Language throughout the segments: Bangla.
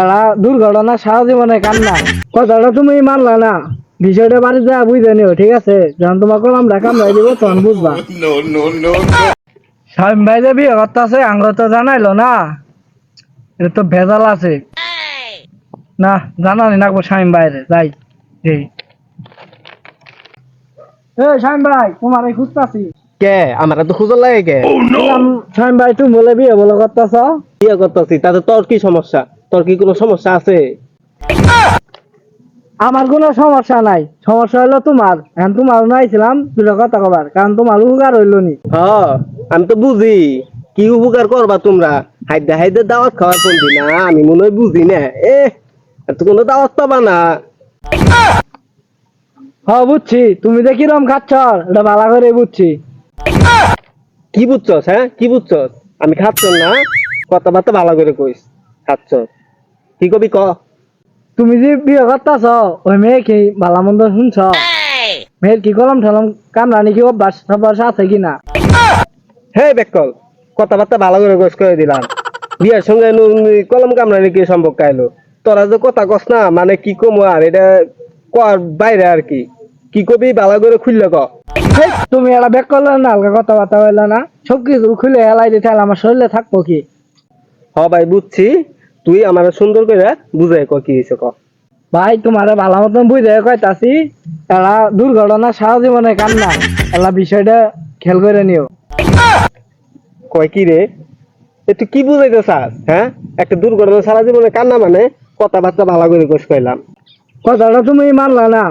এরা দুর্ঘটনা সারা জীবনে কান্না। কথাটা তুমি মানলা না। বিষয়টা বাড়ি যা বুঝে নিও ঠিক আছে? যখন তোমাকে আমরা কামড়াই দিব তখন বুঝবা. স্বামী ভাই যে বিয়ে করতে আছে আঙ্গ তো জানাইলো না। এটা তো ভেজাল আছে। না জানানি না স্বামী বাইরে যাই এই এ স্বামী ভাই তোমার এই খুঁজতাছি। কে? আমার তো খুঁজো লাগে কে? স্বামী ভাই তুমি বলে বিয়ে বলে করতেছ? বিয়ে করতেছি তাতে তোর কি সমস্যা? তোর কি কোনো সমস্যা আছে? আমার কোনো সমস্যা নাই। সমস্যা হলো তোমার। এখন তোমার নাইছিলাম দুটো কথা কবার কারণ তোমার উপকার হইল নি। হ আমি তো বুঝি। কি উপকার করবা তোমরা? হাইদে হাইদে দাওয়াত খাওয়ার পন্থী না আমি মনে হয় বুঝি না। এ এত কোনো দাওয়াত পাবা না। হ বুঝছি। তুমি যে কিরম খাচ্ছ এটা ভালো করে বুঝছি। কি বুঝছস হ্যাঁ? কি বুঝছস? আমি খাচ্ছ না কথাবার্তা ভালো করে কইস। খাচ্ছ। কি কবি ক? তুমি যে বিয়ে করতেছ ওই মেয়ে কি ভালো মন্দ শুনছ মেয়ের কি কলম ঠলম কামরা নাকি অভ্যাস অভ্যাস আছে কিনা হে বেকল কথাবার্তা ভালো করে কইস করে দিলাম। বিয়ের সঙ্গে কলম কামড়ানি কি সম্ভব কাইলো তোরা যে কথা কস না মানে কি কম আর এটা কর বাইরে আর কি? কি কবি ভালো করে খুললে ক। তুমি এটা ব্যাক করলে না হালকা কথাবার্তা হইলে না? সব কিছু খুলে হেলাই দিতে আমার শরীরে থাকব কি? হ ভাই বুঝছি। তুই আমার সুন্দর করে বুঝাই ক কি হয়েছে ক ভাই তোমার ভালো মতন বুঝে কইতাছি এরা দুর্ঘটনা সারা জীবনে কান্না এলা বিষয়টা খেয়াল করে নিও। কয় কি রে? এ তুই কি বুঝাইতে চাস হ্যাঁ? একটা দুর্ঘটনা সারা জীবনে কান্না মানে কথাবার্তা ভালো করে কোষ কইলাম। কথাটা তুমি মানলা না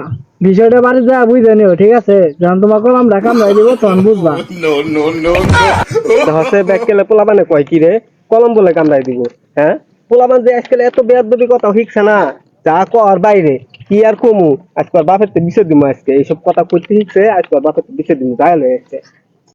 বিষয়টা বাড়ি যা বুঝে নিও ঠিক আছে? যখন তোমাকে আমরা কামড়াই দিব তখন বুঝবা. হচ্ছে ব্যাগ কেলে পোলাবানে কয় কি রে? কলম বলে কামড়াই দিব হ্যাঁ? পোলাবান যে আজকাল এত বেয়াদবি কথা শিখছে না, যা কর বাইরে, কি আর কমু? আজকাল বাপের তো বিষয় দিমু আজকে, এইসব কথা করতে শিখছে আজকাল বাপের তো বিষয় দিমু গায়ে হয়ে যাচ্ছে